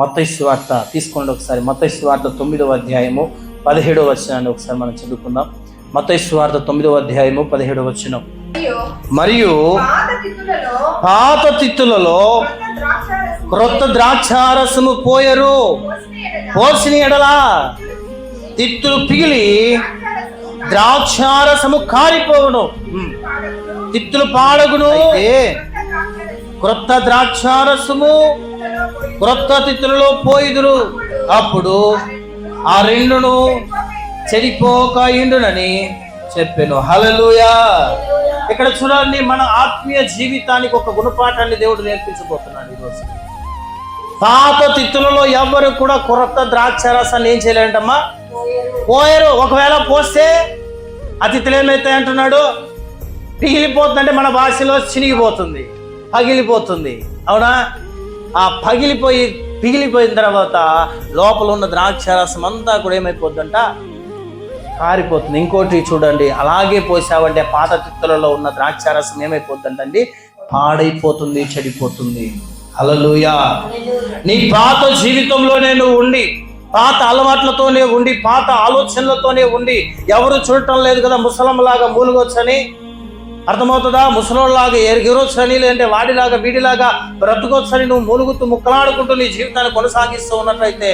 మత్తయి వార్త తీసుకోండి ఒకసారి. మత్తయి వార్త తొమ్మిదవ అధ్యాయము పదిహేడవ వచనాన్ని ఒకసారి మనం చదువుకుందాం. మత్తయి వార్త తొమ్మిదవ అధ్యాయము పదిహేడవ వచనం. మరియు పాత తిత్తులలో క్రొత్త ద్రాక్షారసము పోయరు. పోసిన ఎడల తిత్తులు పిగిలి ద్రాక్షారసము కారిపోవును. తిత్తులు పాడగును. క్రొత్త ద్రాక్షారసము ద్రాక్షారసము క్రొత్త పోయిదురు. అప్పుడు ఆ రెండును చెడిపోక ఇండునని చెప్పాను. హలలుయా ఇక్కడ చూడండి మన ఆత్మీయ జీవితానికి ఒక గుణపాఠాన్ని దేవుడు నేర్పించబోతున్నాడు ఈరోజు. పాత తిత్తులలో ఎవరు కూడా కొరత ద్రాక్ష రసాన్ని ఏం చేయలేంటమ్మా పోయారు. ఒకవేళ పోస్తే అతిథులు తిత్తులు అంటున్నాడు? పిగిలిపోతుందంటే మన భాషలో చినిగిపోతుంది పగిలిపోతుంది. అవునా? ఆ పగిలిపోయి పిగిలిపోయిన తర్వాత లోపల ఉన్న ద్రాక్ష రసం అంతా కూడా ఏమైపోద్దంట కారిపోతుంది. ఇంకోటి చూడండి. అలాగే పోసావంటే పాత తిత్తులలో ఉన్న ద్రాక్ష రసం ఏమైపోతుందండి? పాడైపోతుంది చెడిపోతుంది. హల్లెలూయా. నీ పాత జీవితంలోనే నువ్వు ఉండి పాత అలవాట్లతోనే ఉండి పాత ఆలోచనలతోనే ఉండి ఎవరు చూడటం లేదు కదా ముసలంలాగా మూలుగొచ్చని? అర్థమవుతుందా? ముసలోళ్ళలాగా ఎరిగిరొచ్చని లేదంటే వాడిలాగా వీడిలాగా బ్రతకొచ్చని నువ్వు మూలుగుతూ ముక్కలాడుకుంటూ నీ జీవితాన్ని కొనసాగిస్తూ ఉన్నట్లయితే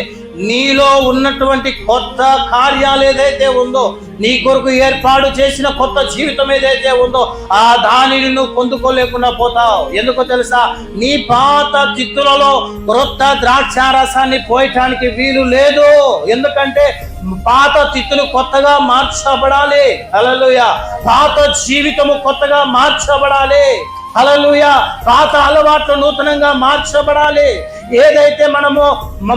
నీలో ఉన్నటువంటి కొత్త కార్యాలు ఏదైతే ఉందో నీ కొరకు ఏర్పాటు చేసిన కొత్త జీవితం ఏదైతే ఉందో ఆ దానిని నువ్వు పొందుకోలేకుండా పోతావు. ఎందుకో తెలుసా? నీ పాత చిత్తులలో క్రొత్త ద్రాక్షారసాన్ని పోయటానికి వీలు లేదు. ఎందుకంటే పాత తిత్తులు కొత్తగా మార్చబడాలి. అలలుయ పాత జీవితము కొత్తగా మార్చబడాలి. అలలుయ పాత అలవాట్లు నూతనంగా మార్చబడాలి. ఏదైతే మనము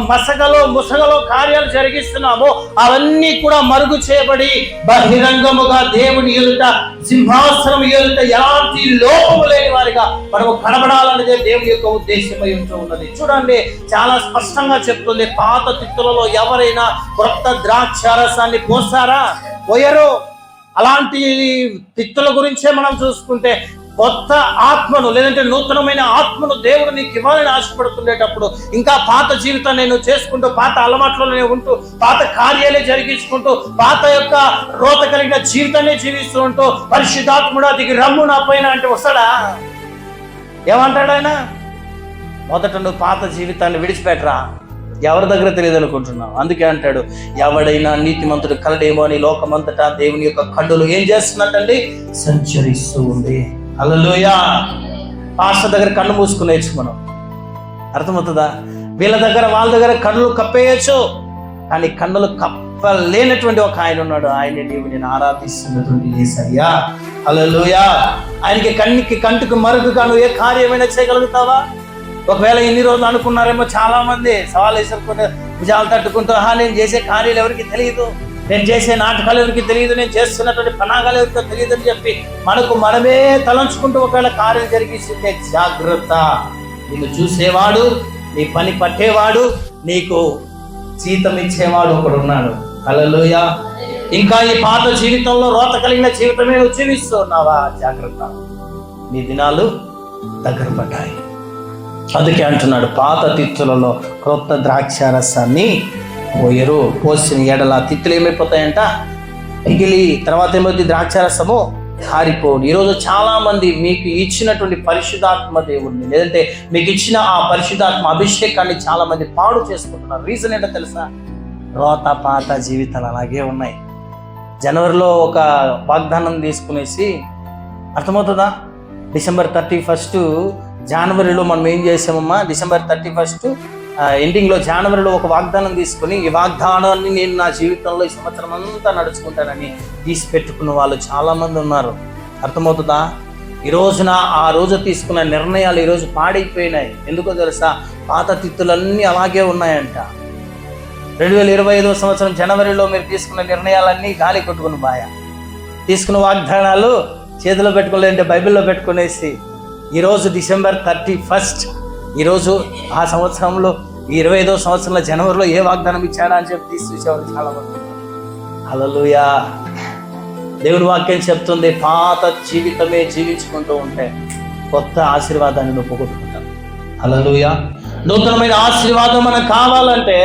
మసగలో ముసగలో కార్యాలు జరిగిస్తున్నామో అవన్నీ కూడా మరుగు చేయబడి బహిరంగముగా దేవుని ఎదుట సింహాసనం ఎదుట ఎలాంటి లోపము లేని వారిగా మనము కనబడాలనేదే దేవుని యొక్క ఉద్దేశమై ఉంటూ ఉన్నది. చూడండి చాలా స్పష్టంగా చెప్తుంది పాత తిత్తులలో ఎవరైనా కొత్త ద్రాక్షారసాన్ని పోస్తారా పోయరు. అలాంటి తిత్తుల గురించే మనం చూసుకుంటే కొత్త ఆత్మను లేదంటే నూతనమైన ఆత్మను దేవుడు నీకు ఇవ్వాలని ఆశపడుతుండేటప్పుడు ఇంకా పాత జీవితాన్ని నేను చేసుకుంటూ పాత అలవాట్లోనే ఉంటూ పాత కార్యాలే జరిగించుకుంటూ పాత యొక్క రోత కలిగిన జీవితాన్ని జీవిస్తూ ఉంటూ పరిశుద్ధాత్ముడా దిగి రమ్ము నా పైన అంటే వస్తాడా? ఏమంటాడు ఆయన? మొదట నువ్వు పాత జీవితాన్ని విడిచిపెట్టరా. ఎవరి దగ్గర తెలియదు అనుకుంటున్నావు? అందుకే అంటాడు ఎవడైనా నీతిమంతుడు కలడేమో అని లోకమంతటా దేవుని యొక్క కన్నులు ఏం చేస్తుందంటండి సంచరిస్తూ ఉంది అలలోయ పాస్టర్ దగ్గర కళ్ళు మూసుకుని నేర్చుకున్నాం అర్థమవుతుందా? వీళ్ళ దగ్గర వాళ్ళ దగ్గర కళ్ళు కప్పేయచ్చు కానీ కన్నులు కప్పలేనటువంటి ఒక ఆయన ఉన్నాడు. ఆయన నీవు నేను ఆరాధిస్తున్నటువంటి ఏసయ్యా. అలలుయా ఆయనకి కన్నికి కంటికి మరుగుగా నువ్వు ఏ కార్యమైనా చేయగలుగుతావా? ఒకవేళ ఎన్ని రోజులు అనుకున్నారేమో చాలా మంది సవాల్ వేసుకుంటే భుజాలు తట్టుకుంటూ నేను చేసే కార్యాలు ఎవరికి తెలియదు. నేను చేసే నాటకాలు ఎవరికి తెలియదు నేను చేస్తున్నటువంటి పనాగాలు ఎవరికో తెలియదు అని చెప్పి మనకు మనమే తలంచుకుంటూ ఒకవేళ కార్యం జరిగిస్తుంటే జాగ్రత్త. నిన్ను చూసేవాడు నీ పని పట్టేవాడు నీకు జీతం ఇచ్చేవాడు ఒకడున్నాడు. ఉన్నాడు ఇంకా ఈ పాత జీవితంలో రోత కలిగిన జీవితమే నువ్వు జీవిస్తున్నావా? జాగ్రత్త. నీ దినాలు దగ్గర పడ్డాయి. అందుకే అంటున్నాడు పాత తిత్తులలో క్రొత్త ద్రాక్షారసాన్ని పోయరు పోసిన ఎడల తిత్తులు ఏమైపోతాయంట? పిగిలి తర్వాత ఏమవుతుంది ద్రాక్షారసము కారిపోడు ఈరోజు చాలామంది మీకు ఇచ్చినటువంటి పరిశుధాత్మ దేవుడిని లేదంటే మీకు ఇచ్చిన ఆ పరిశుధాత్మ అభిషేకాన్ని చాలామంది పాడు చేసుకుంటున్నారు. రీజన్ ఏంటో తెలుసా? రోత పాత జీవితాలు అలాగే ఉన్నాయి. జనవరిలో ఒక వాగ్దానం తీసుకునేసి అర్థమవుతుందా? డిసెంబర్ థర్టీ ఫస్ట్ జనవరిలో మనం ఏం చేసామమ్మా? డిసెంబర్ థర్టీ ఫస్ట్ ఎండింగ్లో జానవరిలో ఒక వాగ్దానం తీసుకొని ఈ వాగ్దానాన్ని నేను నా జీవితంలో ఈ సంవత్సరం అంతా నడుచుకుంటానని తీసి పెట్టుకున్న వాళ్ళు చాలామంది ఉన్నారు. అర్థమవుతుందా? ఈ రోజున ఆ రోజు తీసుకున్న నిర్ణయాలు ఈరోజు పాడైపోయినాయి. ఎందుకో తెలుసా? పాత తిత్తులన్నీ అలాగే ఉన్నాయంట. రెండు వేల ఇరవై ఐదవ సంవత్సరం జనవరిలో మీరు తీసుకున్న నిర్ణయాలన్నీ గాలి కొట్టుకుని బాయ తీసుకున్న వాగ్దానాలు చేతిలో పెట్టుకోలేదంటే బైబిల్లో పెట్టుకునేసి ఈరోజు డిసెంబర్ థర్టీ ఫస్ట్ ఈరోజు ఆ సంవత్సరంలో ఈ ఇరవై ఐదో సంవత్సరంలో జనవరిలో ఏ వాగ్దానం ఇచ్చాడా అని చెప్పి తీసుకొచ్చేవారు చాలా మంది అలలుయా దేవుని వాక్యం చెప్తుంది పాత జీవితమే జీవించుకుంటూ ఉంటే కొత్త ఆశీర్వాదాన్ని నువ్వు పోగొట్టుకుంటావు అలలుయా నూతనమైన ఆశీర్వాదం మనకు కావాలంటే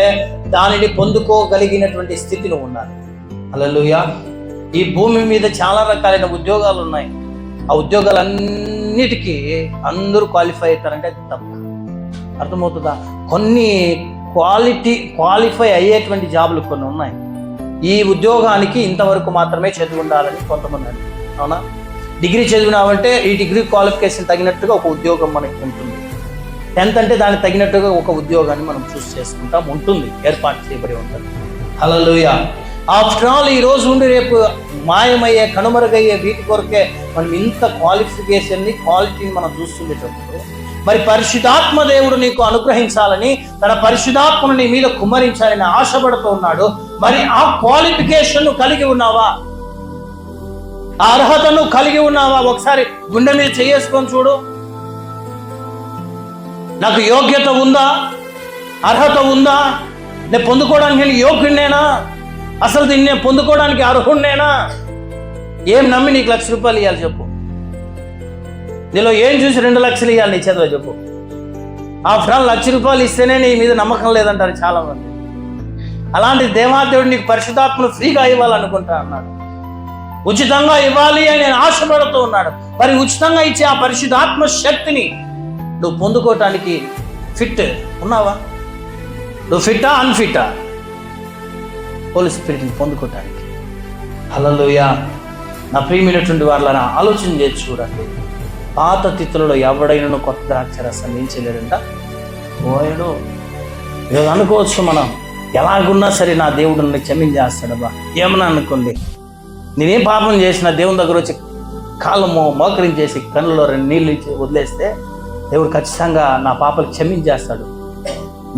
దానిని పొందుకోగలిగినటువంటి స్థితిలో ఉండాలి. అలలుయా ఈ భూమి మీద చాలా రకాలైన ఉద్యోగాలు ఉన్నాయి. ఆ ఉద్యోగాలన్నిటికీ అందరూ క్వాలిఫై అవుతారంటే అది తప్పు అర్థమవుతుందా? కొన్ని క్వాలిటీ క్వాలిఫై అయ్యేటువంటి జాబులు కొన్ని ఉన్నాయి. ఈ ఉద్యోగానికి ఇంతవరకు మాత్రమే చదివి ఉండాలని కొంతమంది అవునా? డిగ్రీ చదివినామంటే ఈ డిగ్రీ క్వాలిఫికేషన్ తగినట్టుగా ఒక ఉద్యోగం మనకి ఉంటుంది. టెన్త్ అంటే దానికి తగినట్టుగా ఒక ఉద్యోగాన్ని మనం చూస్ చేసుకుంటాం ఉంటుంది ఏర్పాటు చేయబడి ఉంటుంది. హలలుయ ఆఫ్టర్ ఆల్ ఈ రోజు ఉండి రేపు మాయమయ్యే కనుమరుగయ్యే వీటి కొరకే మనం ఇంత క్వాలిఫికేషన్ని క్వాలిటీని మనం చూస్తుండేటప్పుడు మరి పరిశుధాత్మ దేవుడు నీకు అనుగ్రహించాలని తన పరిశుధాత్మను నీ మీద కుమ్మరించాలని ఆశపడుతూ ఉన్నాడు. మరి ఆ క్వాలిఫికేషన్ కలిగి ఉన్నావా? ఆ అర్హతను కలిగి ఉన్నావా? ఒకసారి గుండె మీద చేసుకొని చూడు. నాకు యోగ్యత ఉందా? అర్హత ఉందా? నేను పొందుకోవడానికి నేను యోగ్యుడినేనా? అసలు దీన్ని నేను పొందుకోవడానికి అర్హుడినేనా? ఏం నమ్మి నీకు లక్ష రూపాయలు ఇవ్వాలి చెప్పు. నీలో ఏం చూసి రెండు లక్షలు ఇవ్వాలి నీ చేతిలో చెప్పు. ఆఫ్టర్ ఆల్ లక్ష రూపాయలు ఇస్తేనే నీ మీద నమ్మకం లేదంటారు చాలామంది. అలాంటి దేవాదేవుడు నీకు పరిశుధాత్మను ఫ్రీగా ఇవ్వాలనుకుంటా అన్నాడు. ఉచితంగా ఇవ్వాలి అని నేను ఆశపడుతూ ఉన్నాడు. మరి ఉచితంగా ఇచ్చే ఆ పరిశుధాత్మ శక్తిని నువ్వు పొందుకోవటానికి ఫిట్ ఉన్నావా? నువ్వు ఫిట్టా అన్ఫిట్టా హోలీ స్పిరిట్ని పొందుకోవటానికి. హలలోయ నా ప్రియమైనటువంటి వాళ్ళని ఆలోచన చేసి చూడండి. పాత తిథులలో ఎవడైనా కొత్త ద్రాక్ష రసం ఏం చేయలేడంట? పోయాడు అనుకోవచ్చు మనం ఎలాగున్నా సరే నా దేవుడు నన్ను క్షమించేస్తాడబ్బా ఏమన్నా అనుకోండి. నేనేం పాపం చేసినా దేవుని దగ్గర వచ్చి కాలము మోకరించేసి కళ్ళలో రెండు నీళ్ళు ఇచ్చి వదిలేస్తే దేవుడు ఖచ్చితంగా నా పాపలు క్షమించేస్తాడు.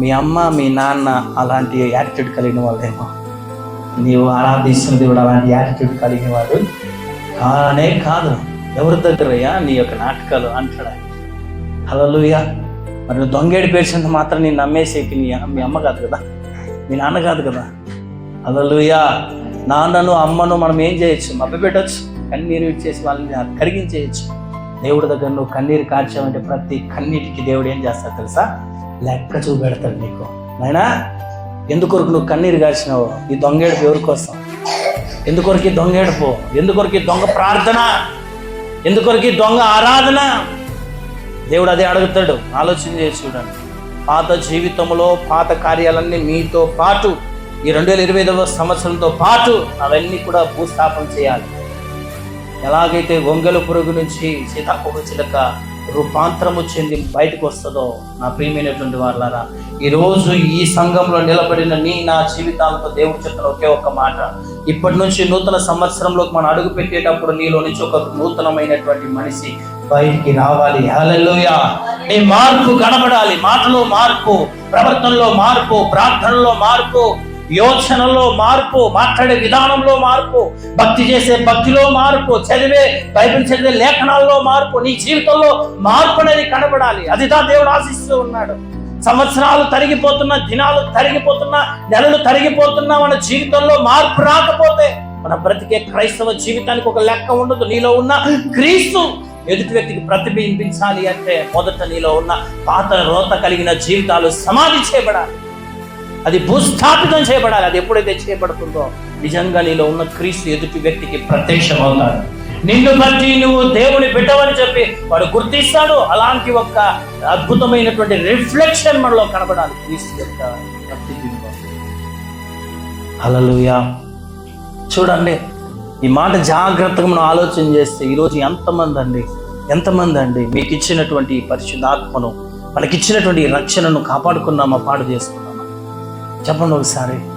మీ అమ్మ మీ నాన్న అలాంటి యాటిట్యూడ్ కలిగిన వాళ్ళేమో. నీవు ఆరాధిస్తున్న దేవుడు అలాంటి యాటిట్యూడ్ కలిగిన వాడు కానే కాదు. ఎవరి దగ్గరయ్యా? నీ యొక్క నాటకాలు అంటాడా హలోయ మరి నువ్వు దొంగేడి పేర్చినంత మాత్రం నేను నమ్మేసేకి నీ మీ అమ్మ కాదు కదా? మీ నాన్న కాదు కదా? హలోయ నాన్నను అమ్మను మనం ఏం చేయొచ్చు? మభ్య కన్నీరు ఇచ్చేసి వాళ్ళని కరిగించేయచ్చు. దేవుడి దగ్గర నువ్వు కన్నీరు కార్చావంటే ప్రతి కన్నీటికి దేవుడు ఏం చేస్తాడు తెలుసా? లెక్క చూపెడతాడు నీకు. నాయనా ఎందుకొరకు నువ్వు కన్నీరు కాచినావు ఈ దొంగేడుపు ఎవరి కోసం? ఎందుకొరకు దొంగేడుపు ఎందుకొరకు ఈ దొంగ ప్రార్థన? ఎందుకొరకు దొంగ ఆరాధన? దేవుడు అదే అడుగుతాడు. ఆలోచన చేసి చూడండి. పాత జీవితంలో పాత కార్యాలన్నీ మీతో పాటు ఈ రెండు వేల ఇరవై ఐదవ సంవత్సరంతో పాటు అవన్నీ కూడా భూస్థాపన చేయాలి. ఎలాగైతే గొంగల పురుగు నుంచి సీతాకోక చిలక రూపాంతరము చెంది బయటకు వస్తుందో నా ప్రియమైనటువంటి వాళ్ళారా ఈరోజు ఈ సంఘంలో నిలబడిన నీ నా జీవితాలతో దేవుడు చెప్తున్న ఒకే ఒక్క మాట. ఇప్పటి నుంచి నూతన సంవత్సరంలోకి మనం అడుగు పెట్టేటప్పుడు నీలో నుంచి ఒక నూతనమైనటువంటి మనిషి బయటికి రావాలి. హలలోయా నీ మార్పు కనబడాలి. మాటలో మార్పు ప్రవర్తనలో మార్పు ప్రార్థనలో మార్పు యోచనలో మార్పు మాట్లాడే విధానంలో మార్పు భక్తి చేసే భక్తిలో మార్పు చదివే బైబిల్ చదివే లేఖనాల్లో మార్పు నీ జీవితంలో మార్పు అనేది కనబడాలి. అది దా దేవుడు ఆశిస్తూ ఉన్నాడు. సంవత్సరాలు తరిగిపోతున్నా దినాలు తరిగిపోతున్నా నెలలు తరిగిపోతున్నా మన జీవితంలో మార్పు రాకపోతే మన బ్రతికే క్రైస్తవ జీవితానికి ఒక లెక్క ఉండదు. నీలో ఉన్న క్రీస్తు ఎదుటి వ్యక్తికి ప్రతిబింబించాలి అంటే మొదట నీలో ఉన్న పాత రోత కలిగిన జీవితాలు సమాధి చేయబడాలి. అది భూస్థాపితం చేయబడాలి. అది ఎప్పుడైతే చేయబడుతుందో నిజంగా నీలో ఉన్న క్రీస్తు ఎదుటి వ్యక్తికి ప్రత్యక్షం అవుతాడు నిన్ను బట్టి నువ్వు దేవుని బిడ్డవని చెప్పి వాడు గుర్తిస్తాడు. అలాంటి ఒక అద్భుతమైనటువంటి రిఫ్లెక్షన్ మనలో కనబడాలి. క్రీస్తు యొక్క అలలుయా చూడండి ఈ మాట జాగ్రత్తగా మనం ఆలోచన చేస్తే ఈరోజు ఎంతమంది అండి ఎంతమంది అండి మీకు ఇచ్చినటువంటి పరిశుద్ధాత్మను మనకిచ్చినటువంటి రక్షణను కాపాడుకున్నామా పాడు చేసుకున్నామా చెప్పండి ఒకసారి.